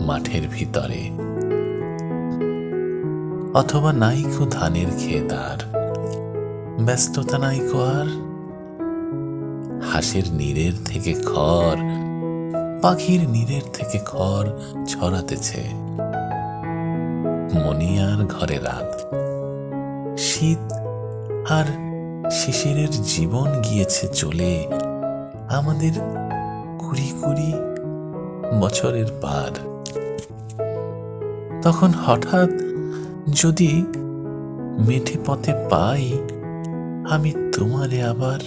মাঠের ভিতরে। অথবা নাইকো ধানের ক্ষেত আর। ব্যস্ততা নাইকো আর। হাঁসের নীরের থেকে খড়, পাখির নীরের থেকে খড় ছড়াতেছে। মনিয়ার ঘরে রাত। শীত আর শিশিরের জীবন গিয়েছে চলে। আমাদের কুড়ি কুড়ি বছরের পার। তখন হঠাৎ যদি মেঠে পথে পাই, আমি তোমারে আবার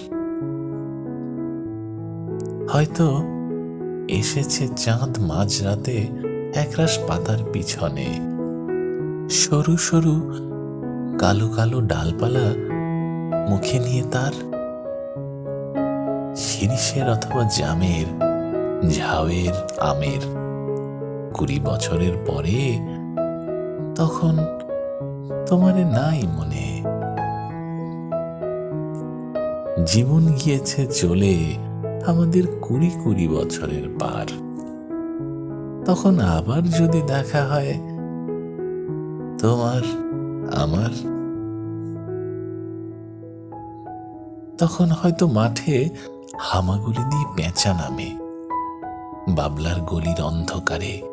হয়তো এসেছে চাঁদ মাঝরাতে একরাশ পাতার পিছনে। সরু সরু কালো কালো ডালপালা মুখে নিয়ে তার শিরিষের অথবা জামের, ঝাউয়ের আমের। কুড়ি বছরের পরে তখন তোমারে নাই মনে। জীবন গিয়েছে চলে আমাদের কুড়ি কুড়ি বছরের পার। তখন আবার যদি দেখা হয়, তোমার, আমার। তখন হয়তো মাঠে হামাগুলি দিয়ে পেঁচা নামে, বাবলার গলির অন্ধকারে।